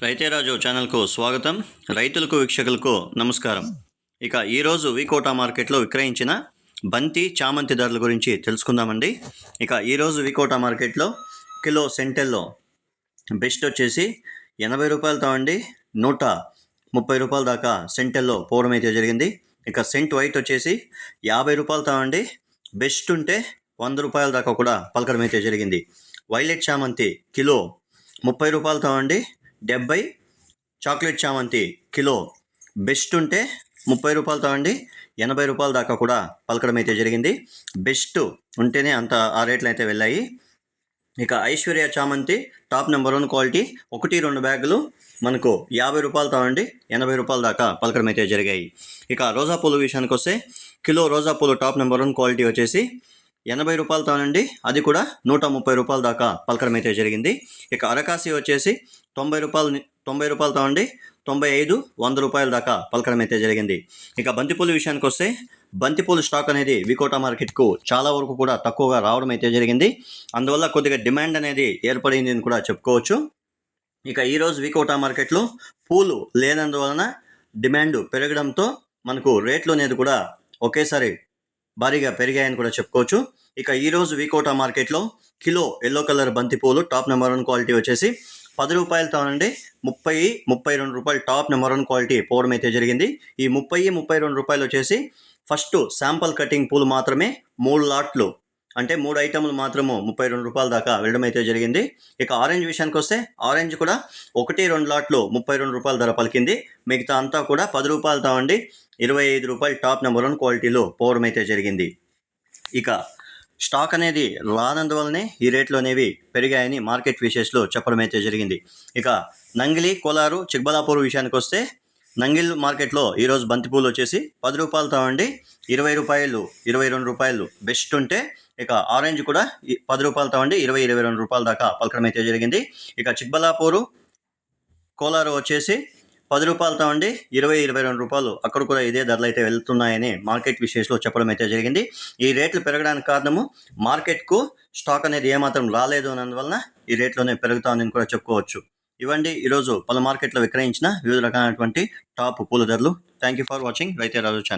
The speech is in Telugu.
రైతేరాజు ఛానల్కు స్వాగతం. రైతులకు వీక్షకులకు నమస్కారం. ఇక ఈరోజు వికోటా మార్కెట్లో విక్రయించిన బంతి చామంతి ధరల గురించి తెలుసుకుందామండి. ఇక ఈరోజు వికోటా మార్కెట్లో కిలో సెంటెల్లో బెస్ట్ వచ్చేసి ఎనభై రూపాయలతో అండి నూట ముప్పై రూపాయల దాకా సెంటెల్లో పోవడం అయితే జరిగింది. ఇక సెంట్ వైట్ వచ్చేసి యాభై రూపాయలతో అండి బెస్ట్ ఉంటే వంద రూపాయల దాకా కూడా పలకడం అయితే జరిగింది. వైలెట్ చామంతి కిలో ముప్పై రూపాయలతో అండి డెబ్బై చాక్లెట్ చామంతి కిలో బెస్ట్ ఉంటే ముప్పై రూపాయలతో అండి ఎనభై రూపాయల దాకా కూడా పలకడం అయితే జరిగింది. బెస్ట్ ఉంటేనే అంత ఆ రేట్లు అయితే వెళ్ళాయి. ఇక ఐశ్వర్య చామంతి టాప్ నెంబర్ వన్ క్వాలిటీ ఒకటి రెండు బ్యాగులు మనకు యాభై రూపాయలతో అండి ఎనభై రూపాయల దాకా పలకడం అయితే జరిగాయి. ఇక రోజా పూలు విషయానికి వస్తే కిలో రోజా పూలు టాప్ నెంబర్ వన్ క్వాలిటీ వచ్చేసి ఎనభై రూపాయలతో నుండి అది కూడా నూట ముప్పై రూపాయల దాకా పలకడం అయితే జరిగింది. ఇక అరకాసి వచ్చేసి తొంభై రూపాయలు తొంభై రూపాయలతో అండి తొంభై ఐదు వంద రూపాయల దాకా పలకడం అయితే జరిగింది. ఇక బంతిపూల విషయానికి వస్తే బంతిపూలు స్టాక్ అనేది వికోటా మార్కెట్కు చాలా వరకు కూడా తక్కువగా రావడం అయితే జరిగింది. అందువల్ల కొద్దిగా డిమాండ్ అనేది ఏర్పడింది అని కూడా చెప్పుకోవచ్చు. ఇక ఈరోజు వికోటా మార్కెట్లో పూలు లేనందువలన డిమాండ్ పెరగడంతో మనకు రేట్లు అనేది కూడా ఒకేసారి భారీగా పెరిగాయని కూడా చెప్పుకోవచ్చు. ఇక ఈరోజు వికోటా మార్కెట్లో కిలో ఎల్లో కలర్ బంతిపూలు టాప్ నెంబర్ వన్ క్వాలిటీ వచ్చేసి పది రూపాయలతో నుండి ముప్పై ముప్పై రెండు రూపాయలు టాప్ నెంబర్ వన్ క్వాలిటీ పోవడం అయితే జరిగింది. ఈ ముప్పై ముప్పై రెండు రూపాయలు వచ్చేసి ఫస్ట్ శాంపుల్ కటింగ్ పూలు మాత్రమే మూడు లాట్లు అంటే మూడు ఐటెంలు మాత్రము ముప్పై రెండు రూపాయల దాకా వెళ్ళడం అయితే జరిగింది. ఇక ఆరెంజ్ విషయానికి వస్తే ఆరెంజ్ కూడా ఒకటి రెండు లాట్లు ముప్పై రెండు రూపాయల ధర పలికింది. మిగతా అంతా కూడా పది రూపాయలతో అండి ఇరవై ఐదు రూపాయలు టాప్ నెంబర్ వన్ క్వాలిటీలో పోవడం అయితే జరిగింది. ఇక స్టాక్ అనేది రానందువల్లనే ఈ రేట్లు అనేవి పెరిగాయని మార్కెట్ విషయస్లో చెప్పడం అయితే జరిగింది. ఇక నంగిలి కోలారు చిక్బలాపూర్ విషయానికి వస్తే నంగిల్ మార్కెట్లో ఈరోజు బంతిపూలు వచ్చేసి పది రూపాయలతో అండి ఇరవై రూపాయలు ఇరవై రెండు రూపాయలు బెస్ట్ ఉంటే ఇక ఆరెంజ్ కూడా పది రూపాయలతో అండి ఇరవై ఇరవై రెండు రూపాయల దాకా పలకడం అయితే జరిగింది. ఇక చిక్బలాపూరు కోలారు వచ్చేసి పది రూపాయలతో అండి ఇరవై ఇరవై రెండు రూపాయలు. అక్కడ కూడా ఇదే ధరలు అయితే వెళ్తున్నాయని మార్కెట్ విషయంలో చెప్పడం అయితే జరిగింది. ఈ రేట్లు పెరగడానికి కారణము మార్కెట్కు స్టాక్ అనేది ఏమాత్రం రాలేదు అన్నందువలన ఈ రేట్లోనే పెరుగుతామని కూడా చెప్పుకోవచ్చు. ఇవ్వండి ఈరోజు పలు మార్కెట్లో విక్రయించిన వివిధ రకాలైనటువంటి టాప్ పూల ధరలు. Thank you for watching. రైతే రాజు ఛానల్.